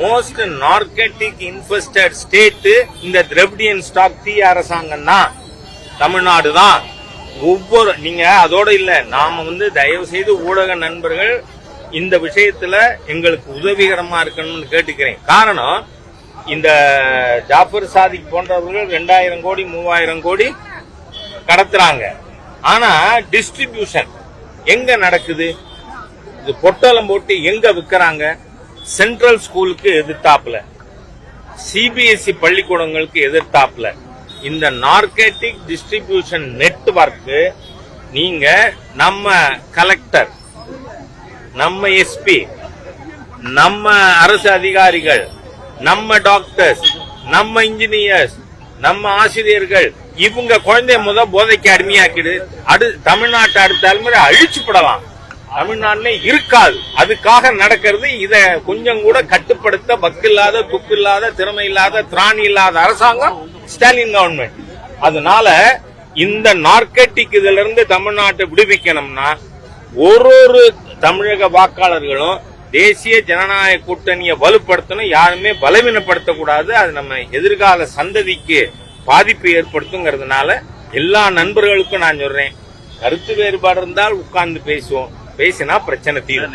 Most narcotic invested state இந்த Dravidian stock தீ அரசாங்கம் தான் தமிழ்நாடு தான். ஒவ்வொரு நீங்க அதோட இல்ல நாம வந்து தயவு செய்து ஊடக நண்பர்கள் இந்த விஷயத்துல எங்களுக்கு உதவிகரமா இருக்கணும்னு கேட்டுக்கிறேன். காரணம் இந்த ஜாஃபர் சாதிக் போன்றவர்கள் ரெண்டாயிரம் கோடி மூவாயிரம் கோடி கடத்துறாங்க. ஆனா டிஸ்ட்ரிபியூஷன் எங்க நடக்குது? இது பொட்டலம் போட்டு எங்க விற்கிறாங்க சென்ட்ரல் ஸ்கூலுக்கு எதிர்த்தாப்புல. சிபிஎஸ்இ பள்ளிக்கூடங்களுக்கு எதிர்த்தாப்புல. இந்த நார்கெட்டிக் டிஸ்ட்ரிபியூஷன் நெட்வொர்க் நீங்க நம்ம கலெக்டர் நம்ம எஸ்பி நம்ம அரசு அதிகாரிகள் நம்ம டாக்டர்ஸ் நம்ம இன்ஜினியர்ஸ் நம்ம ஆசிரியர்கள் இவங்க குழந்தைய முத போதைக்கு அடிமையாக்கிடு அடு தமிழ்நாட்டை அடுத்த தலைமுறை அழிச்சுப்படலாம். தமிழ்நாட்டுல இருக்காது. அதுக்காக நடக்கிறது இத கொஞ்சம் கூட கட்டுப்படுத்த வக்கில்லாத துப்பில்லாத திறமை இல்லாத திராணி இல்லாத அரசாங்கம் ஸ்டாலின் கவர்மெண்ட் அதனால இந்த நார்கெட்டிக் இதுல இருந்து தமிழ்நாட்டை விடுவிக்கணும்னா ஒரு ஒரு தமிழக வாக்காளர்களும் தேசிய ஜனநாயக கூட்டணியை வலுப்படுத்தணும். யாருமே பலவீனப்படுத்தக்கூடாது. அது நம்ம எதிர்கால சந்ததிக்கு பாதிப்பு ஏற்படுத்துங்கிறதுனால எல்லா நண்பர்களுக்கும் நான் சொல்றேன். கருத்து வேறுபாடு இருந்தால் உட்கார்ந்து பேசுவோம். பேசினா பிரச்சனை தீரும்.